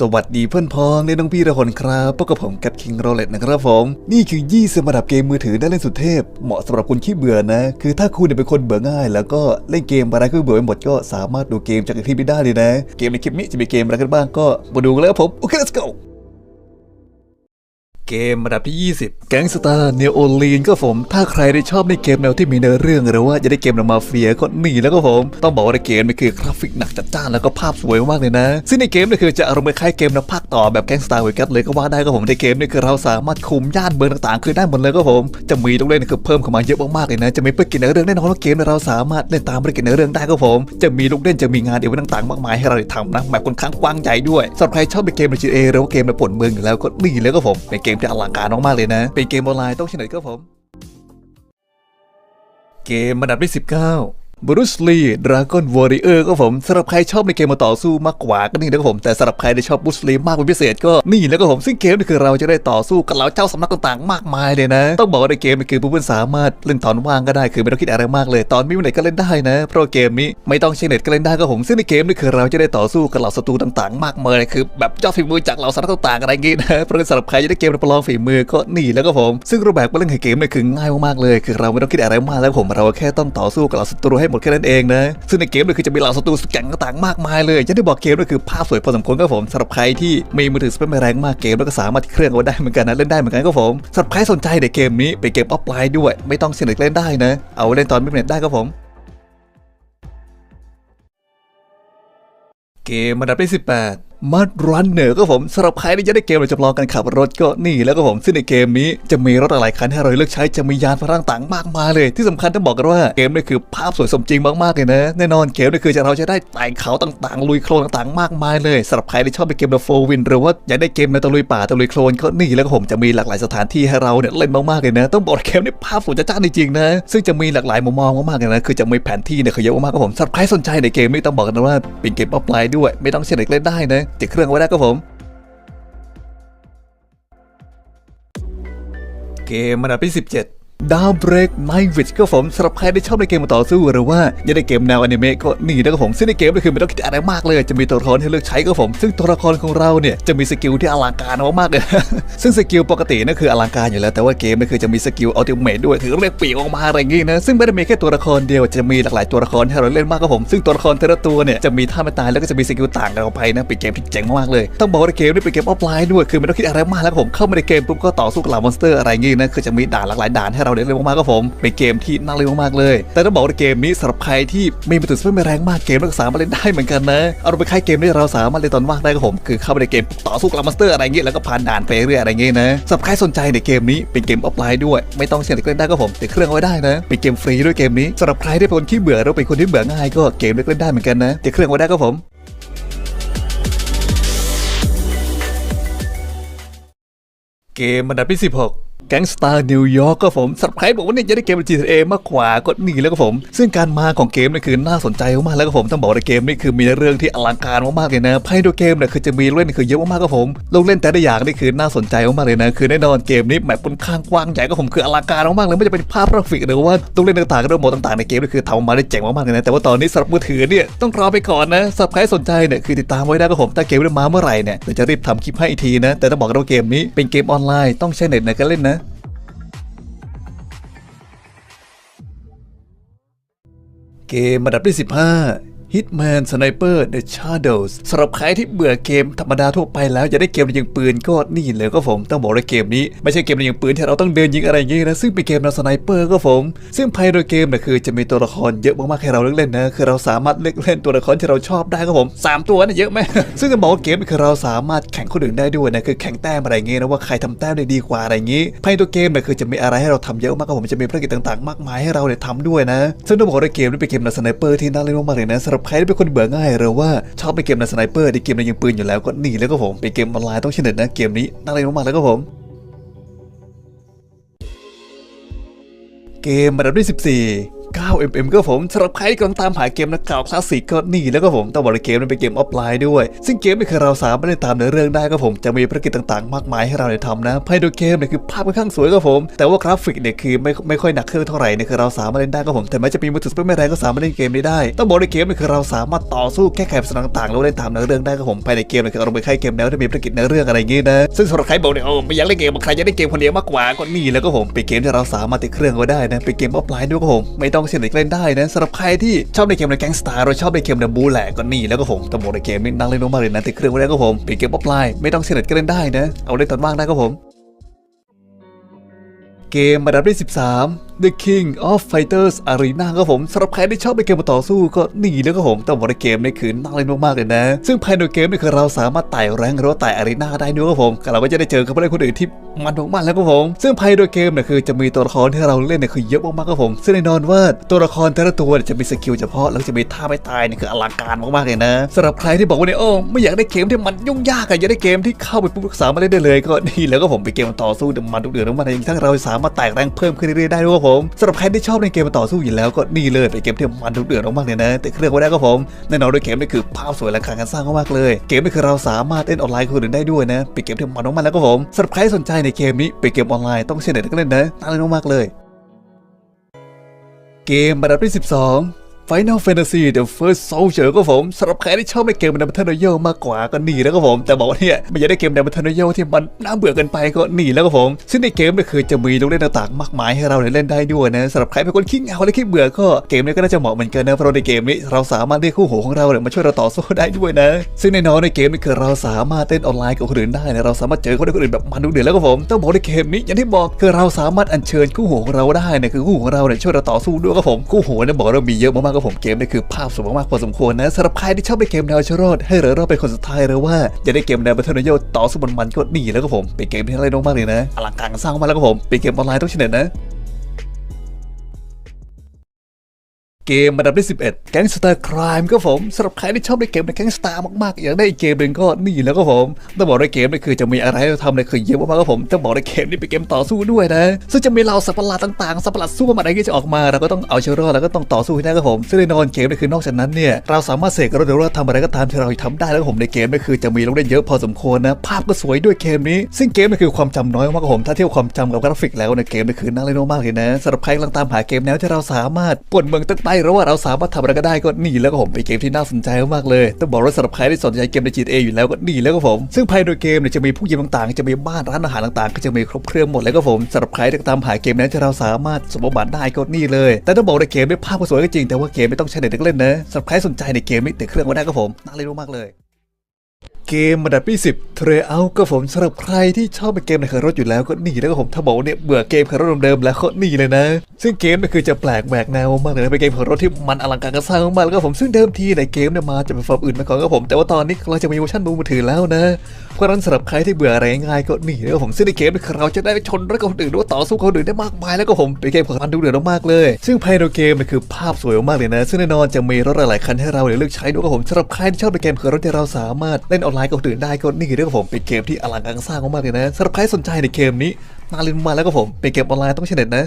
สวัสดีเพื่อนพ้องและน้องพี่ทุกคนครับพบกับผมกัดคิงโรเลตนะครับผม นี่คือ 20ระดับเกมมือถือได้เล่นสุดเทพ เหมาะสำหรับคนขี้เบื่อนะ คือถ้าคุณเป็นคนเบื่อง่าย แล้วก็เล่นเกมอะไรก็เบื่อไปหมดก็สามารถดูเกมจากที่นี่ได้เลยนะ เกมในคลิปนี้จะมีเกมอะไรกันบ้างก็มาดูกันเลยครับผม โอเค let's go เกมระดับที่ 20 แก๊งสตาร์เนโอลีนก็ผม ถ้าใครได้ชอบในเกมแนวที่มีเนื้อเรื่อง หรือว่าจะได้เกมแนวมาเฟียก็นี่แล้วก็ผม ต้องบอกว่าในเกมนี่คือกราฟิกหนักจัดจ้านแล้วก็ภาพสวยมากเลยนะ ซึ่งในเกมนี่คือจะอารมณ์คล้ายเกมแนวภาคต่อแบบแก๊งสตาร์เวกัสเลยก็ว่าได้ก็ผมในเกมนี่คือเราสามารถคุมย่านเมืองต่างๆคือได้หมดเลยก็ผม จะมีลูกเล่นคือเพิ่มเข้ามาเยอะมากๆเลยนะ จะมีเพื่อกินเนื้อเรื่องแน่นอนว่าเกมเราสามารถเล่นตามเพื่อกินเนื้อเรื่องได้ก็ผม จะมีลูกเล่นจะมีงานอีเวนต์ต่างๆ มากมายให้เราได้ทำนะแบบค่อนข้างกว้างใหญ่ด้วยสำหรับใครชอบเป็นเกมใน GTA หรือว่าเกมในป่วนเมืองอยู่แล้วก็นี่เลยก็ผมเป็นเกมที่อลังการมากๆเลยนะ เป็นเกมออนไลน์ต้องเฉลยก็ผม เกมอันดับที่19 บรูสลีดราก้อนวอริเออร์ก็ผมสำหรับใครชอบในเกมมาต่อสู้มากกว่าก็นี่นะครับผมแต่สำหรับใครที่ชอบบรูสลีมากเป็นพิเศษก็นี่แล้วก็ผมซึ่งเกมนี่คือเราจะได้ต่อสู้กับเหล่าเจ้าสำนักต่างๆมากมายเลยนะ ต้องบอกว่าในเกมนี่คือผู้เล่นสามารถเล่นตอนว่างก็ได้คือไม่ต้องคิดอะไรมากเลย ตอนมีวันไหนก็เล่นได้นะ เพราะเกมนี้ไม่ต้องใช้เน็ตก็เล่นได้ก็ผมซึ่งในเกมนี่คือเราจะได้ต่อสู้กับเหล่าศัตรูต่างๆ มากมายเลยคือแบบยอดฝีมือจากเหล่าสำนักต่างๆอะไรอย่างงี้นะเพราะฉะนั้นสำหรับใครจะได้เกมมาประลองฝีมือก็นี่แล้วก็ผมซึ่งรูปแบบการเล่นของเกมนี่คือง่ายมากๆเลย คือเราไม่ต้องคิดอะไรมากแล้วผมเราแค่ต้องต่อสู้กับเหล่าศัตรูให้หมดแค่นั้นเองนะ ซึ่งในเกมเลยคือจะมีเหล่าศัตรูสุดแก่งต่างๆมากมายเลยจะได้บอกเกมก็คือภาพสวยพอสมควรครับผมสำหรับใครที่มีมือถือสเปคแรงมากเกมแล้วก็สามารถเครื่องเอาได้เหมือนกันนะเล่นได้เหมือนกันครับผมสำหรับใครสนใจในเกมนี้เป็นเกมออฟไลน์ด้วย ไม่ต้องเสียเน็ตเล่นได้นะ เอาเล่นตอนไม่เน็ตได้ครับผมเกมอันดับที่18 มัดรันเนอร์ก็ผมสำหรับใครที่จะได้เกมเราจำลองการขับรถก็นี่แล้วก็ผมซึ่งในเกมนี้จะมีรถหลายคันให้เราเลือกใช้จะมียานพาหนะต่างๆมากมายเลย ที่สำคัญต้องบอกกันว่าเกมนี่คือภาพสวยสมจริงมากๆเลยนะแน่นอนเกมนี่คือจะเราจะได้ไต่เขาต่างๆ ลุยโคลนต่างๆ มากมายเลยสำหรับใครที่ชอบเป็นเกมแบบโฟวินหรือว่าอยากได้เกมในตะลุยป่าตะลุยโคลนก็นี่แล้วก็ผมจะมีหลากหลายสถานที่ให้เราเนี่ยเล่นมากๆเลยนะต้องบอกว่าเกมนี้ภาพสวยจ้าจริงๆนะซึ่งจะมีหลากหลายมุมมองมากๆเลยนะคือจะมีแผนที่เนี่ยคือเยอะมากๆครับผมสำหรับใครสนใจในเกมนี้ต้องบอกกันว่าเป็นเกมออฟไลน์ด้วย ไม่ต้องเชื่อเด็กเล่นได้นะติดเครื่องไว้ได้ครับผม เกมระดับที่ 17 ดาวเบรกไนวิชก็ผมสำหรับใครที่ชอบในเกมมาต่อสู้หรือว่าอยากได้เกมแนวอนิเมะก็นี่นะครับผมซึ่งในเกมก็คือไม่ต้องคิดอะไรมากเลย จะมีตัวละครให้เลือกใช้ก็ผม ซึ่งตัวละครของเราเนี่ยจะมีสกิลที่อลังการมากๆเลย ซึ่งสกิลปกตินั่นคืออลังการอยู่แล้ว แต่ว่าเกมนี่คือจะมีสกิลอัลติเมทด้วยคือเรียกปีกออกมาอะไรอย่างงี้นะซึ่งไม่ได้มีแค่ตัวละครเดียวจะมีหลากหลายตัวละครให้เราเล่นมากครับผม ซึ่งตัวละครแต่ละตัวเนี่ยจะมีท่าไม่ตายแล้วก็จะมีสกิลต่างกันออกไปนะเป็นเกมที่เจ๋งมากๆเลยต้องบอกว่าเกมนี่เป็นเกมออฟไลน์ด้วยคือไม่ต้องคิดอะไรมากแล้วผมเข้ามาในเกมปุ๊บก็ต่อสู้กับเหล่ามอนสเตอร์อะไรอย่างงี้นะคือจะมีด่านหลากหลายด่านให้เราได้เล่นมากๆครับผมเป็นเกมที่น่าเล่นมากๆเลย แต่ต้องบอกว่าเกมนี้สำหรับใครที่มีมือถือสเปคไม่แรงมากเกมก็สามารถเล่นได้เหมือนกันนะเอาไปคล้ายเกมที่เราสามารถเล่นตอนว่างได้ครับผมคือเข้าไปในเกมต่อสู้กับเหล่ามอนสเตอร์อะไรอย่างงี้แล้วก็ผ่านด่านไปเรื่อยอะไรอย่างงี้นะสำหรับใครสนใจในเกมนี้เป็นเกมออฟไลน์ด้วย ไม่ต้องเสียเด็กเล่นได้ก็ผมติดเครื่องไว้ได้นะเป็นเกมฟรีด้วยเกมนี้สำหรับใครที่เป็นคนขี้เบื่อหรือเป็นคนที่เบื่อง่ายก็เกมเล่นได้เหมือนกันนะติดเครื่องไว้ได้ก็ผมเกมอันดับที่ 16 แก๊งสตาร์นิวยอร์กก็ผมสับใครบอกว่าเนี่ยจะได้เกม GTA มากกว่าก็นี่แล้วก็ผม ซึ่งการมาของเกมนี่คือน่าสนใจมากๆแล้วก็ผมต้องบอกว่าเกมนี่คือมีเรื่องที่อลังการมากๆเลยนะภายในตัวเกมเนี่ยคือจะมีเล่นคือเยอะมากๆก็ผมลงเล่นแต่ละอย่างนี่คือน่าสนใจมากๆเลยนะคือแน่นอนเกมนี้แมปค่อนข้างกว้างใหญ่ก็ผมคืออลังการมากๆเลยไม่จะเป็นภาพกราฟิกหรือว่าตัวเล่นต่างๆระบบต่างๆในเกมนี่คือทำมาได้เจ๋งมากๆเลยนะแต่ว่าตอนนี้สำหรับมือถือเนี่ยต้องรอไปก่อนนะสับใครสนใจเนี่ยคือติดตามไว้ได้ก็ผมถ้าเกมได้มาเมื่อไหร่เนี่ยเดี๋ยวจะรีบทำคลิปให้อีกทีนะแต่ต้องบอกว่าเกมนี้เป็นเกมออนไลน์ต้องใช้เน็ตในการเล่นนะ เกมอันดับที่ 15 Hitman Sniper The Shadows สำหรับใครที่เบื่อเกมธรรมดาทั่วไปแล้วอยากได้เกมยิงปืนก็นี่เลยก็ผมต้องบอกเลยเกมนี้ ไม่ใช่เกมยิงปืนที่เราต้องเดินยิงอะไรอย่างงี้นะซึ่งเป็นเกมแนวสไนเปอร์ก็ผม ซึ่งภายในเกมเนี่ยคือจะมีตัวละครเยอะมากๆให้เราเลือกเล่นนะคือเราสามารถเลือกเล่นตัวละครที่เราชอบได้ก็ผมสามตัวนะเยอะไหมซึ่งจะบอกว่าเกมนี่คือเราสามารถแข่งคนอื่นได้ด้วยนะคือแข่งแต้มอะไรอย่างงี้นะว่าใครทำแต้มได้ดีกว่าอะไรอย่างงี้ภายในตัวเกมเนี่ยคือจะมีอะไรให้เราทำเยอะมากก็ผมจะมีภารกิจต่างๆ มากมายให้เราเนี่ยทำด้วยนะ ซึ่งต้องบอกว่าเกมนี้เป็นเกมแนวสไนเปอร์ที่น่าเล่นมากๆเลยนะสำหรับใครที่เป็นคนเบื่อง่ายหรือว่าชอบไปเกมในสไนเปอร์ในเกมในยิงปืนอยู่แล้วก็นี่แล้วก็ผมเป็นเกมออนไลน์ต้องเชนเน็ตนะเกมนี้น่าเล่นมากๆแล้วก็ผมเกมระดับที่14 9mm ก็ผมสำหรับใครที่กำลังตามหาเกมนักเก่าคลาสสิกก็นี่แล้วก็ผมต้องบอกเลยเกมนั้นเป็นเกมออฟไลน์ด้วย ซึ่งเกมนี่เราสามารถเล่นตามเนื้อเรื่องได้ก็ผมจะมีภารกิจต่างๆ มากมายให้เราได้ทำนะภายในเกมเนี่ยคือภาพค่อนข้างสวยก็ผม แต่ว่ากราฟิกเนี่ยคือไม่ไม่ค่อยหนักเครื่องเท่าไหร่เนี่ยคือเราสามารถเล่นได้ก็ผมแต่แม้จะมีมือถือเปคไม่แรงก็สามารถเล่นเกมได้ต้องบอกเลยเกมเนี่ยคือเราสามารถต่อสู้แก้ไขปัญหาต่างๆแล้วเล่นตามเนื้อเรื่องได้ก็ผมภายในเกมเนี่ยคือเราไปค่ายเกมแล้วจะมีภารกิจเนื้อเรื่องอะไรอย่างงี้นะซึ่งสำหรับใครบอกเนี่ยโอ้ไม่อยากเล่นเกมใครจะได้เกมคนเดียวมากกว่าก็นี่แล้วก็ผมเป็นเกมที่เราสามารถติดเครื่องก็ได้นะเป็นเกมออฟไลน์ด้วยก็ผมไม่ต้องเสียเด็กเล่นได้นะสำหรับใครที่ชอบในเกมในแก๊งสตาร์เราชอบในเกมในบูแหลกก็นี่แล้วก็ผมต้องบอกในเกมนี้นั่งเล่นมากเลยนะติดเครื่องไว้แล้วก็ผมเป็นเกมออฟไลน์ไม่ต้องเสียเด็กเล่นได้นะเอาเล่นตอนว่างได้ก็ผม เกมระดับที่13 The King of Fighters Arena ก็ผมสำหรับใครที่ชอบในเกมต่อสู้ก็นี่แล้วก็ผมแต้องบอกในเกมนี่คือน่าเล่นมากๆเลยนะ ซึ่งภายในเกมนี่คือเราสามารถไต่แรงหรือว่าไต่อารีนาได้ด้วยก็ผมเราก็จะได้เจอกับผู้เล่นคนอื่นที่มันมากๆแล้วก็ผม ซึ่งภายในเกมเนี่ยคือจะมีตัวละครที่เราเล่นเนี่ยคือเยอะมากๆก็ผม ซึ่งแน่นอนว่าตัวละครแต่ละตัวจะมีสกิลเฉพาะแล้วจะมีท่าไม่ตายเนี่ยคืออลังการมากๆเลยนะสำหรับใครที่บอกว่าเนี่ยโอ้ไม่อยากได้เกมที่มันยุ่งยากอะอยากได้เกมที่เข้าไปปุ๊บสามารถเล่นได้เลย ก็นี่แล้วก็ผมเป็นเกมต่อสู้มันทุกเดือนมันเองทั้งเราสามารถไต่แรงเพิ่มขึ้นเรื่อยๆได้ด้วยครับผมสำหรับใครที่ชอบในเกมต่อสู้อยู่แล้วก็นี่เลยเป็นเกมที่มันทุกเดือนมากเลยนะ แต่เครื่องไว้ได้ก็ผมแน่นอนด้วยเกมนี่คือภาพสวยและการสร้างมากเลย เกมนี่คือเราสามารถเล่นออนไลน์คนอื่นได้ด้วยนะเป็นเกมที่มันมากแล้วก็ผมสำหรับใครสนใจในเกมนี้เป็นเกมออนไลน์ต้องเชื่อเน็ก็เล่นนะน่าเล่นมากๆเลย เกมระดับที่ 12 Final Fantasy The First Soldier ก็ผมสำหรับใครที่ชอบในเกมในบัตเทิลโยมากกว่าก็หนีแล้วก็ผม แต่บอกว่าเนี่ยไม่อยากได้เกมในบัตเทิลโยที่มันน่าเบื่อเกินไปก็หนีแล้วก็ผม ซึ่งในเกมเนี่ยคือจะมีลูกเล่นต่างๆมากมายให้เราได้เล่นได้ด้วยนะสำหรับใครเป็นคนขี้เหงาและขี้เบื่อก็เกมนี้ก็น่าจะเหมาะเหมือนกันนะเพราะในเกมนี้เราสามารถเรียกคู่หูของเราเนี่ยมาช่วยเราต่อสู้ได้ด้วยนะ ซึ่งแน่นอนในเกมนี้คือเราสามารถเต้นออนไลน์กับคนอื่นได้นะเราสามารถเจอคนอื่นแบบมันดูเดือดแล้วก็ผมต้องบอกในเกมนี้อย่างที่บอกคือเราสามารถอัญเชิญคู่หูของเราได้นะคือคู่หูของเราเนี่ยช่วยเราต่อสู้ด้วยก็ผมคู่หูเนี่ยบอกเรามีเยอะมากๆก็ผมเกมนี่คือภาพสวยมากพอสมควรนะสำหรับใครที่ชอบไปเกมแนวชโรดให้เหลือเราเป็นคนสุดท้ายเลยว่าจะได้เกมแนวบัตเทิลโยต่อสู้มันๆก็นี่แล้วก็ผมเป็นเกมที่น่าเล่นมากเลยนะอลังการสร้างมาแล้วก็ผมเป็นเกมออนไลน์ต้องชนะนะ เกมระดับที่ 11 แก๊งสตาร์ครามก็ผมสำหรับใครที่ชอบในเกมในแก๊งสตาร์มากๆ อยากได้อีกเกมหนึ่งก็นี่แล้วก็ผมต้องบอกในเกมนี่คือจะมีอะไรให้เราทำเลยคือเยอะมากๆก็ผมต้องบอกในเกมนี่เป็นเกมต่อสู้ด้วยนะซึ่งจะมีเหล่าสัตว์ประหลาดต่างๆสัตว์ประหลาดสู้มาอะไรที่จะออกมาเราก็ต้องเอาเชอร์รอดแล้วก็ต้องต่อสู้ให้ได้ก็ผมซึ่งแน่นอนเกมนี่คือนอกจากนั้นเนี่ยเราสามารถเสกเรถหรือว่าทำอะไรก็ตามที่เราทำได้แล้วผมในเกมนี่คือจะมีลูกเล่นเยอะพอสมควรนะภาพก็สวยด้วยเกมนี้ ซึ่งเกมนี่คือความจำน้อยมากๆก็ผมถ้าเทียบความจำกับกราฟิกแล้วในเกมนี่คือน่าเล่นมากๆเลยนะสำหรับใครกำลังตามหาเกมแนวที่เราสามารถป่วนเมืองตั้งไปหรือว่าเราสามารถทำอะไรก็ได้ก็นี่แล้วก็ผมเป็นเกมที่น่าสนใจมากเลยต้องบอกว่าสำหรับใครที่สนใจเกมใน GTA อยู่แล้วก็นี่แล้วก็ผม ซึ่งภายในเกมเนี่ยจะมีผู้เยี่ยมต่างๆ จะมีบ้านร้านอาหารต่างๆ ก็จะมีครบเครื่องหมดแล้วก็ผมสำหรับใครที่ตามหาเกมนั้นที่เราสามารถสมบัติได้ก็นี่เลย แต่ต้องบอกในเกมด้วยภาพก็สวยก็จริงแต่ว่าเกมไม่ต้องใช้เด็กเล่นนะสำหรับใครสนใจในเกมนี้ติดเครื่องก็ได้ก็ผมน่าเล่นมากเลย เกมระดับที่10 t r a i l ก็ผมสำหรับใครที่ชอบเป็นเกมในขับรถอยู่แล้วก็นี่แล้วก็ผมถ้าบอกว่าเนี่ยเบื่อเกมขับรถเดิมๆแล้วก็นี่เลยนะ ซึ่งเกมเนี่ยคือจะแปลกแหวกแนวมากเลยนะเป็นเกมขับรถที่มันอลังการกระสร้างมากแล้วก็ผมซึ่งเดิมทีในเกมเนี่ยมาจะเป็นฟอร์มอื่นมาก่อนก็ผม แต่ว่าตอนนี้เราจะมีเวอร์ชันมือถือแล้วนะ เพราะนั้นสำหรับใครที่เบื่ออะไรง่ายก็นี่แล้วก็ผมซึ่งในเกมเนี่เราจะได้ชนรถกับคนอื่นหรือว่าต่อสู้คนอื่นได้มากมายแล้วก็ผมเป็นเกมของมันดูเดือดมากๆเลย ซึ่งภายในเกมเนี่ยคือภาพสวยมากเลยนะ ซึ่งแน่นอนจะมีรถหลายคันให้เราเลือกใช้ด้วยก็ผมสำหรับใครที่ชอบในเกมขับรถที่เราสามารถเล่นออนไลน์กับคนอื่นได้ก็นี่คือเรื่องของผมเป็นเกมที่อลังการสร้างมากๆเลยนะสำหรับใครสนใจในเกมนี้น่าล่นมาแล้วก็ผมเป็นเกมออนไลน์ต้องใช้เน็ตนะ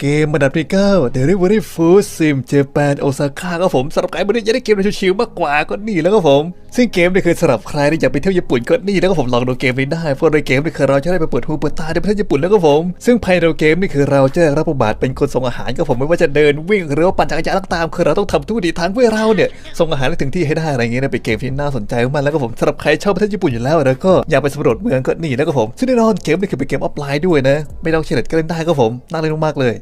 เกมระดับที่9 Delivery Food Sim Japan Osaka ก็ผมสำหรับใครไม่ได้อยากได้เกมในชิวๆมากกว่าก็นี่แล้วก็ผม ซึ่งเกมนี่คือสำหรับใครที่อยากไปเที่ยวญี่ปุ่นก็นี่แล้วก็ผมลองดูเกมนี้ได้เพราะในเกมนี่คือเราจะได้ไปเปิดหูเปิดตาในประเทศญี่ปุ่นแล้วก็ผม ซึ่งภายในเกมนี่คือเราจะได้รับบทบาทเป็นคนส่งอาหารก็ผมไม่ว่าจะเดินวิ่งหรือว่าปั่นจักรยานต่างๆคือเราต้องทำทุกวิถีทางเพื่อเราเนี่ยส่งอาหารให้ถึงที่ให้ได้อะไรเงี้ยนะเป็นเกมที่น่าสนใจมากแล้วก็ผมสำหรับใครชอบประเทศญี่ปุ่นอยู่แล้วแล้วก็อยากไปสำรวจเมืองก็นี่แล้วก็ผมซึ่งแน่นอนเกมนี่คือเป็นเกมออฟไลน์ด้วยนะไม่ต้องเชลดก็เล่นได้ก็ผมน่าเล่นมากเลย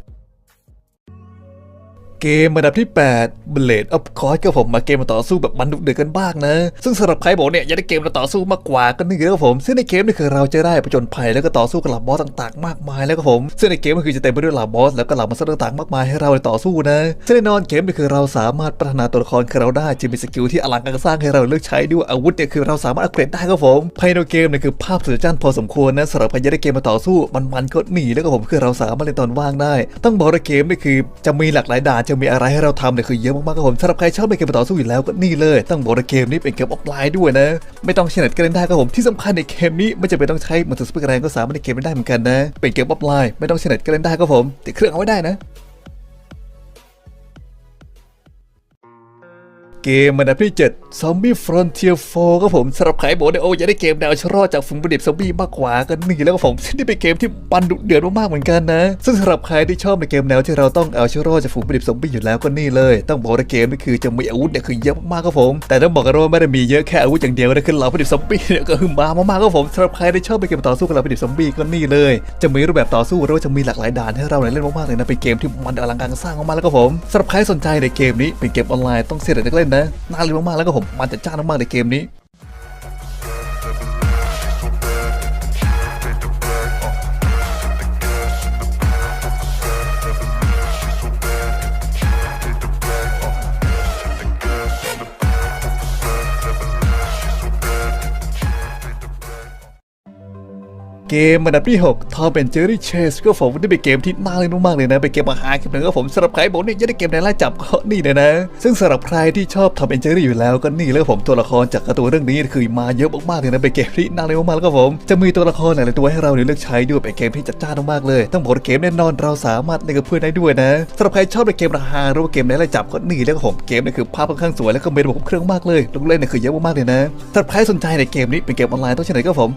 เกมระดับที่ 8 Blade of c o r s ก็ผมมาเกมมาต่อสู้แบบมันดุเดือดกันบ้างนะ ซึ่งสำหรับใครบอกเนี่ยอยากได้เกมมาต่อสู้มากกว่าก็นี่ก็ผม ซึ่งในเกมนี่คือเราจะได้ผจญภัยแล้วก็ต่อสู้กับเหล่าบอสต่างๆ มากมายแล้วก็ผม ซึ่งในเกมก็คือจะเต็มไปด้วยเหล่าบอสแล้วก็เหล่ามาสเตอร์ต่างๆมากมายให้เราได้ต่อสู้นะซึ่งแน่นอนเกมนี่คือเราสามารถพัฒนาตัวละครของเราได้จะมีสกิลที่อลังการสร้างให้เราเลือกใช้ด้วยอาวุธเนี่ยคือเราสามารถอัปเกรดได้ก็ผมภายในเกมเนี่ยคือภาพสวยจันพอสมควรนะสำหรับใครอยากได้เกมมาต่อสู้มันๆก็หนีแล้วก็ผมคือเราสามารถเล่นตอนว่างได้ ต้องบอกว่าเกมนี่คือจะมีหลากหลายด่านจะมีอะไรให้เราทำเนี่ยคือเยอะมากๆครับผมสำหรับใครชอบเกมต่อสู้อยู่แล้วก็นี่เลยต้องบอกว่าเกมนี้เป็นเกมออฟไลน์ด้วยนะ ไม่ต้องใช้เน็ตก็เล่นได้ครับผมที่สำคัญในเกมนี้ไม่จำเป็นต้องใช้มือถือสปีกแรงก็สามารถในเกมได้เหมือนกันนะ เป็นเกมออฟไลน์ไม่ต้องใช้เน็ตก็เล่นได้ครับผมติดเครื่องเอาไว้ได้นะ เกมมันดับที่7 Zombie Frontier 4ครับผมสำหรับใครบอกว่าโอ้ยากได้เกมแนวชรอดจากฝูงประดิษฐ์ซอมบี้มากกว่าก็นี่แล้วก็ผมซึ่นี่เป็นเกมที่ปันดุเดือดมากๆเหมือนกันนะ ซึ่งสำหรับใครที่ชอบในเกมแนวที่เราต้องเอาชรอดจากฝูงประดิษฐ์ซอมบี้อยู่แล้วก็นี่เลย ต้องบอกว่าเกมนี่คือจะมีอาวุธเนี่ยคือเยอะมากครับผม แต่ต้องบอกกันว่าไม่ได้มีเยอะแค่อาวุธอย่างเดียวนะคือเราประดิษฐ์ซอมบี้เนี่ยก็คือมามากๆครับผมสำหรับใครที่ชอบในเกมต่อสู้กับเราประดิษฐ์ซอมบี้ก็นี่เลย จะมีรูปแบบต่อสู้หรือว่าจะมีหลากหลายด่านให้เราเล่นมากๆเลยนะเป็นเกมที่มันอลังการสร้างมากๆแล้วก็ผมสำหรับใครสนใจในเกมนี้เป็นเกมออนไลน์ต้องเสียเด็กเล่นนะน่าเล่นมากๆแล้วก็ผมมันจะจ้านมากๆในเกมนี้ เกมอันดับที่6 Tom and Jerry Chase ก็ผมนี่เป็นเกมที่น่าเล่นมากๆเลยนะเป็นเกมอาหารเกมหนึ่งก็ผมสำหรับใครบอกนี่จะได้เกมในไล่จับก็นี่เลยนะ ซึ่งสำหรับใครที่ชอบ Tom and Jerry อยู่แล้วก็นี่เลยครับผมตัวละครจากการ์ตูนเรื่องนี้คือมาเยอะมากๆเลยนะเป็นเกมที่น่าเล่นมากๆแล้วก็ผม จะมีตัวละครหลายๆตัวให้เราเลือกใช้ด้วยเป็นเกมที่จัดจ้านมากๆเลยต้องบอกเกมแน่นอนเราสามารถเล่นกับเพื่อนได้ด้วยนะสำหรับใครชอบในเกมราคาหรือว่าเกมในไล่จับก็นี่เลยครับผมเกมนี่คือภาพค่อนข้างสวยแล้วก็มีระบบเครื่องมากเลยลูกเล่นเนี่ยคือเยอะมากๆเลยนะสำหรับใครสนใจในเกมนี้เป็นเกมออนไลน์ต้องใช้ไหนก็ผม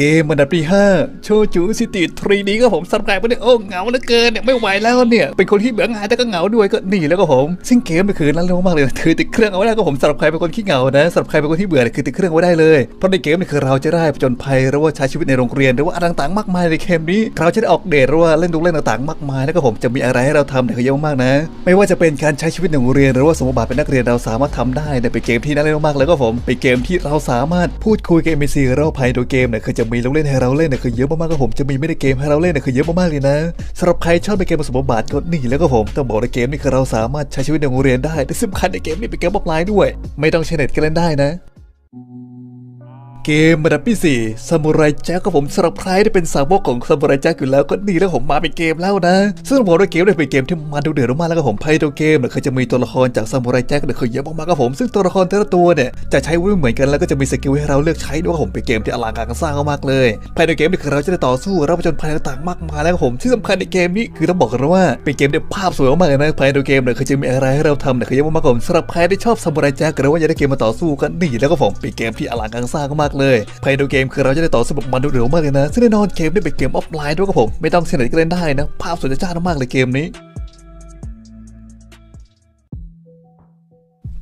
เกมอันดับที่5โชจูซิตี้ 3D ก็ผมสับกลายไปเนี่ยโอ้เหงาเหลือเกินเนี่ยไม่ไหวแล้วเนี่ยเป็นคนที่เบื่องานแต่ก็เหงาด้วยก็หนีแล้วก็ผม ซึ่งเกมมันคือนั้นเร็วมากเลยคือติดเครื่องเอาไว้ได้ก็ผมสำหรับใครเป็นคนขี้เหงานะสำหรับใครเป็นคนที่เบื่อเนี่ยคือติดเครื่องไว้ได้เลยเพราะในเกมนี่คือเราจะได้ผจญภัยหรือว่าใช้ชีวิตในโรงเรียนหรือว่าอะไรต่างๆมากมายในเกมนี้ เราจะได้ออกเดทหรือว่าเล่นดูเล่นต่างๆมากมายแล้วก็ผมจะมีอะไรให้เราทำเนี่ยเยอะมากนะ ไม่ว่าจะเป็นการใช้ชีวิตในโรงเรียน หรือว่าสมมติบาทเป็นนักเรียนเราสามารถทำได้เนี่ยเป็นเกมที่น่าเล่นมากๆเลยก็ผมเป็นเกมที่เราสามารถพูดคุยกับ NPC เราภายในเกมเนี่ยคือจะมีลูกเล่นให้เราเล่นเนี่ยคือเยอะมากๆก็ผมจะมีไม่ได้เกมให้เราเล่นเนี่ยคือเยอะมากๆเลยนะสำหรับใครชอบในเกมสมบาทก็นี่แล้วก็ผมต้องบอกในเกมนี่คือเราสามารถใช้ชีวิตในโรงเรียนได้และสำคัญในเกมนี่เป็นเกมออฟไลน์ด้วย ไม่ต้องใช้เน็ตก็เล่นได้นะ เกมอันดับที่4ซามูไรแจ็คก็ผมสำหรับใครที่เป็นสาวกของซามูไรแจ็คอยู่แล้วก็นี่แล้วผมมาเป็นเกมแล้วนะ ซึ่งต้องบอกว่าเกมเนี่ยเป็นเกมที่มันดูเดือดมากแล้วก็ผมไพ่ตัวเกมเนี่ยเคยจะมีตัวละครจากซามูไรแจ็คเนี่ยเคยเยอะมากๆก็ผมซึ่งตัวละครแต่ละตัวเนี่ยจะใช้ไม่เหมือนกันแล้วก็จะมีสกิลให้เราเลือกใช้ด้วยผมเป็นเกมที่อลังการสร้างมากเลยภายในเกมนี่คือเราจะได้ต่อสู้รับปจนภัยต่างๆมากมายแล้วก็ผมที่สำคัญในเกมนี้คือต้องบอกกันว่าเป็นเกมที่ภาพสวยมากๆเลยนะภายในเกมเนี่ยคือจะมีอะไรให้เราทำเนี่ยคือเยอะมากๆก็ผมสำหรับใครที่ชอบซามูไรแจ็คหรือว่าอยากได้เกมมาต่อสู้กันนี่แล้วก็ผมเป็นเกมที่อลังการสร้างมากเลยภายในเกมคือเราจะได้ต่อสู้แบบมันดูเดือดมากเลยนะซึ่งแน่นอนเกมได้เป็นเกมออฟไลน์ด้วยครับผมไม่ต้องเสียเน็ตก็เล่นได้นะภาพสวยจ้ามากเลยเกมนี้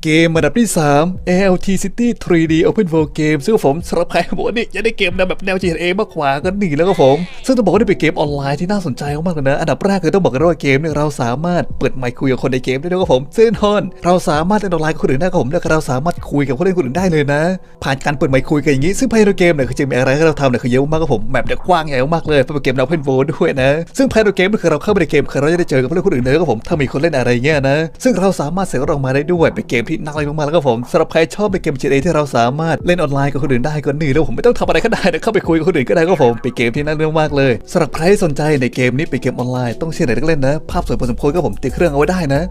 เกมอันดับที่ 3 ALT City 3D Open World Game ซึ่งผมสำหรับใครบอกว่านี่อยากได้เกมแนวแบบแนว GTA มากกว่าก็นี่แล้วก็ผม ซึ่งต้องบอกว่านี่เป็นเกมออนไลน์ที่น่าสนใจมากเลยนะ อันดับแรกคือต้องบอกกันว่าเกมเนี่ยเราสามารถเปิดไมค์คุยกับคนในเกมได้ด้วยครับผมซึ่งนอนเราสามารถเล่นออนไลน์กับคนอื่นได้ครับผมแล้วก็เราสามารถคุยกับผู้เล่นคนอื่นได้เลยนะ ผ่านการเปิดไมค์คุยกันอย่างนี้ ซึ่งภายในเกมเนี่ยคือจะมีอะไรให้เราทำเนี่ยคือเยอะมากครับผมแมปเนี่ยกว้างใหญ่มากเลยเป็นเกมแนว Open World ด้วยนะ ซึ่งภายในเกมก็คือเราเข้าไปในเกมคือเราจะได้เจอกับผู้เล่นคนอื่นเลยครับผมถ้ามีคนเล่นอะไรเงี้ยนะซึ่งเราสามารถเสกออกมาได้ด้วยเป็นเกมทีน่าเลยมากๆแล้วก็ผมสำหรับใครชอบเป็นเกม GTA ที่เราสามารถเล่นออนไลน์กับคนอื่นได้ก็นี่แล้วผมไม่ต้องทำอะไรก็ได้นะเข้าไปคุยกับคนอื่นก็ได้ก็ผมเป็นเกมที่น่าเล่นมากเลยสำหรับใครสนใจในเกมนี้เป็นเกมออนไลน์ต้องเชื่อไหนเล่นนะภาพสวยพอสมควรก็ผมติดเครื่องเอาไว้ได้นะ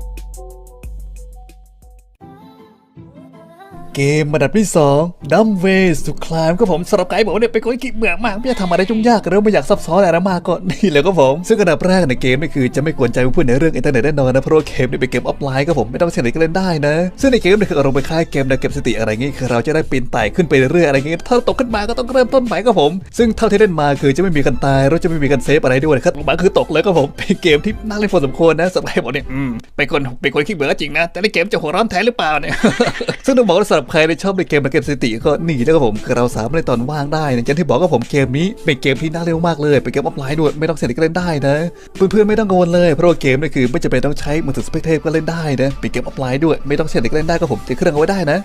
เกมอันดับที่2 Dumb Ways to Climb ก็ผมสำหรับใครบอกว่าเนี่ยเป็นคนขี้เบื่อมากไม่อยากทำอะไรยุ่งยากหรือไม่อยากซับซ้อนอะไรมากก็นี่แหละก็ผม ซึ่งอันดับแรกในเกมนี่คือจะไม่กวนใจเพื่อนในเรื่องอินเทอร์เน็ตแน่นอนนะเพราะว่าเกมนี่เป็นเกมออฟไลน์ก็ผมไม่ต้องเชื่อไหนก็เล่นได้นะ ซึ่งในเกมนี่คืออารมณ์ไปคล้ายเกมนวเก็บสติอะไรเงี้ยคือเราจะได้ปีนไต่ขึ้นไปเรื่อยๆอะไรเงี้ยถ้าตกขึ้นมาก็ต้องเริ่มต้นใหม่ก็ผม ซึ่งเท่าที่เล่นมาคือจะไม่มีกันตายแล้วจะไม่มีกันเซฟอะไรด้วยครับลงมาคือตกเลยก็ผมเป็นเกมที่น่าเล่นพอสมควรนะสำหรับใครบอกเนี่ยอืมเป็นคนเป็นคนขี้เบื่อจริงนะแต่ในเกมจะหัวร้อนแท้หรือเปล่าเนี่ยซึ่งต้องบอกว่าสำหรับใครที่ชอบในเกมแนวเก็บสติก็นี่แล้วก็ผมคือเราสามารถในตอนว่างได้นะอย่างที่บอกก็ผมเกมนี้เป็นเกมที่น่าเล่นมากเลยเป็นเกมออฟไลน์ด้วยไม่ต้องเสียก็เล่นได้นะเพื่อนๆไม่ต้องกังวลเลยเพราะว่าเกมนี่คือไม่จำเป็นต้องใช้มือถือสเปกเทปก็เล่นได้นะเป็นเกมออฟไลน์ด้วยไม่ต้องเสียก็เล่นได้ก็ผมติดเครื่องเอาไว้ได้นะ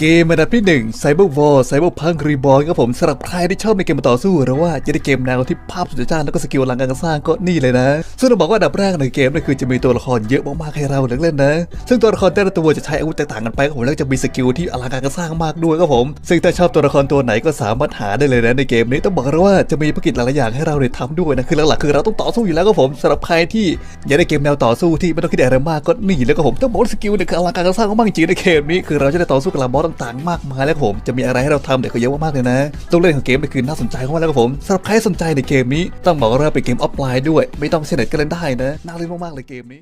เกมอันดับที่1 Cyber War Cyber Punk Reborn ครับผมสำหรับใครที่ชอบในเกมต่อสู้หรือว่าจะได้เกมแนวที่ภาพสุดจ้านแล้วก็สกิลอลังการสร้างก็นี่เลยนะ ซึ่งเราบอกว่าอันดับแรกในเกมนี่คือจะมีตัวละครเยอะมากๆให้เราเลือกเล่นนะ ซึ่งตัวละครแต่ละตัวจะใช้อาวุธแตกต่างกันไปครับผมแล้วจะมีสกิลที่อลังการสร้างมากด้วยครับผม ซึ่งถ้าชอบตัวละครตัวไหนก็สามารถหาได้เลยนะในเกมนี้ต้องบอกเลยว่าจะมีภารกิจหลายๆอย่างให้เราได้ทำด้วยนะคือหลักๆคือเราต้องต่อสู้อยู่แล้วครับผมสำหรับใครที่อยากได้เกมแนวต่อสู้ที่ไม่ต้องคิดอะไรมากก็นี่แล้วก็ผมต้องบอกสกิลเนี่ยคืออลังการสร้างมากจริงในเกมนี้คือเราจะได้ต่อสู้กับลาบอสต่างๆ มากมายแล้วผมจะมีอะไรให้เราทำเดี๋ยวก็เยอะมากๆเลยนะตัวเล่นของเกมนี่คือน่าสนใจมากๆแล้วครับผมสำหรับใครสนใจในเกมนี้ต้องบอกว่าเป็นเกมออฟไลน์ด้วย ไม่ต้องเสียเน็ตก็เล่นได้นะน่าเล่นมากๆเลยเกมนี้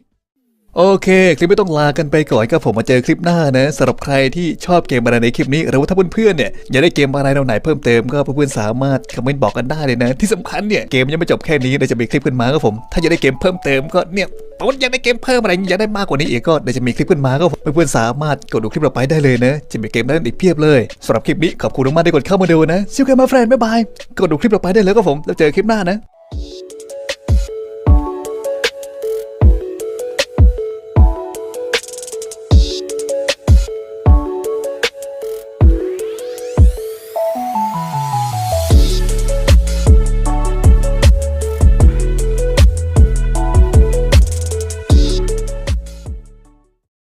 โอเค คลิปไม่ต้องลากันไปก่อนครับผมมาเจอคลิปหน้านะสำหรับใครที่ชอบเกมอะไรในคลิปนี้ หรือว่าถ้าเพื่อนๆเนี่ยอยากได้เกมอะไรแนวไหนเพิ่มเติมก็เพื่อนๆสามารถคอมเมนต์บอกกันได้เลยนะ ที่สำคัญเนี่ยเกมยังไม่จบแค่นี้เดี๋ยวจะมีคลิปขึ้นมาครับผม ถ้าอยากได้เกมเพิ่มเติมก็เนี่ยผมอยากได้เกมเพิ่มอะไรอยากได้มากกว่านี้อีกก็เดี๋ยวจะมีคลิปขึ้นมาก็เพื่อนๆสามารถกดดูคลิปเราไปได้เลยนะ จะมีเกมนั้นอีกเพียบเลยสำหรับคลิปนี้ขอบคุณมากๆที่กดเข้ามาดูนะซิลเกมมาแฟนบ๊ายบายกดดูคลิปเราไปได้เลยครับผมแล้วเจอคลิปหน้านะ